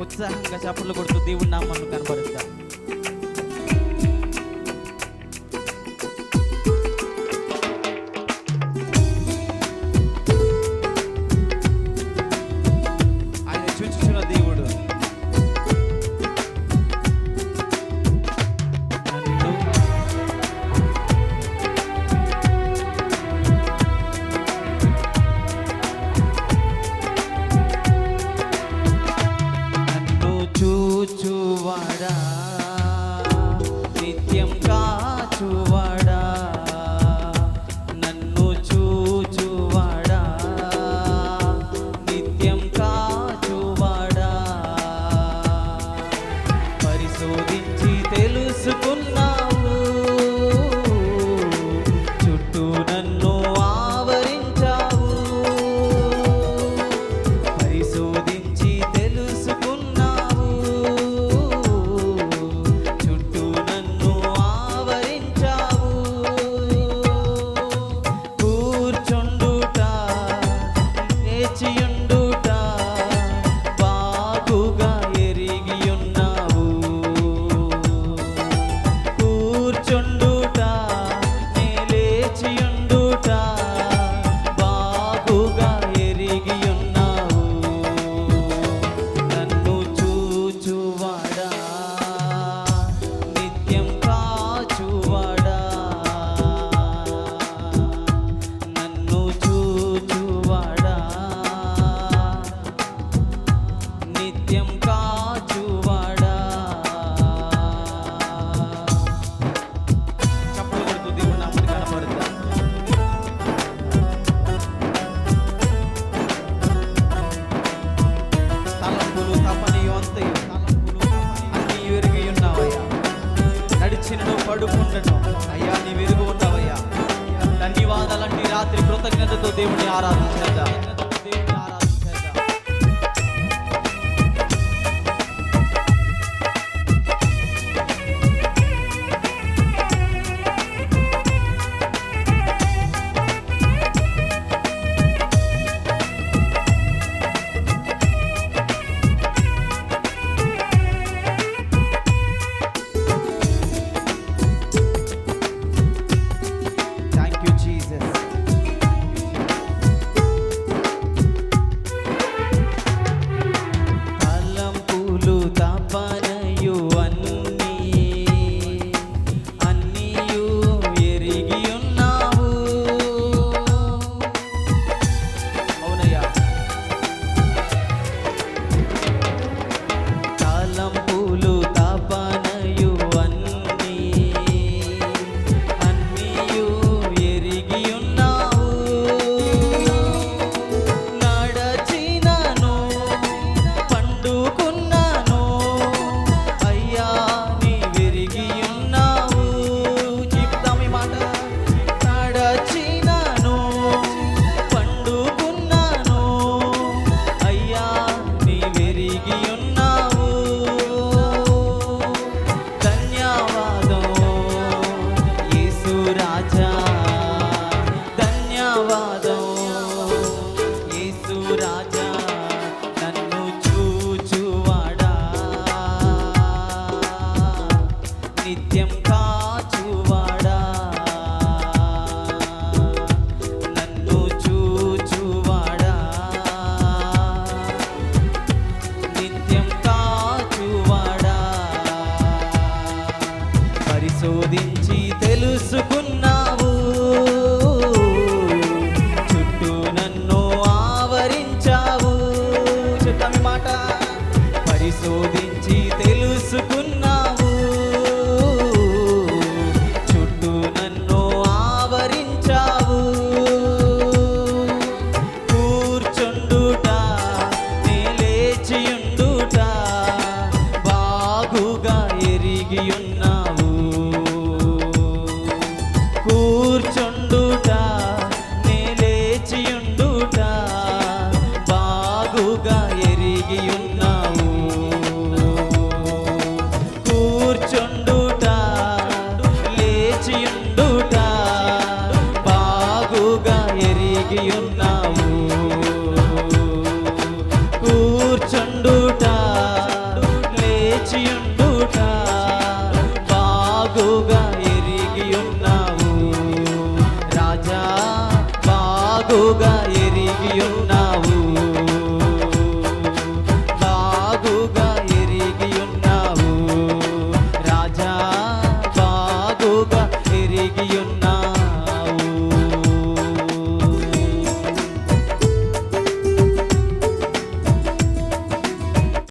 ఉత్సాహంగా చేపలు కొడుతూ దేవుడి నామాలను కనబరుస్తాం వాడుకుంటాను అయ్యా నీ వెలుగు ఉన్నావయ్యా. ధన్యవాదాలంటే రాత్రి కృతజ్ఞతతో దేవుడిని ఆరాధించదా నిత్యం కా లేచుండుట లేచియుండుట బాగుగా ఎరిగి ఉన్నావు. రాజా బాగుగా ఎరిగి ఉన్నావు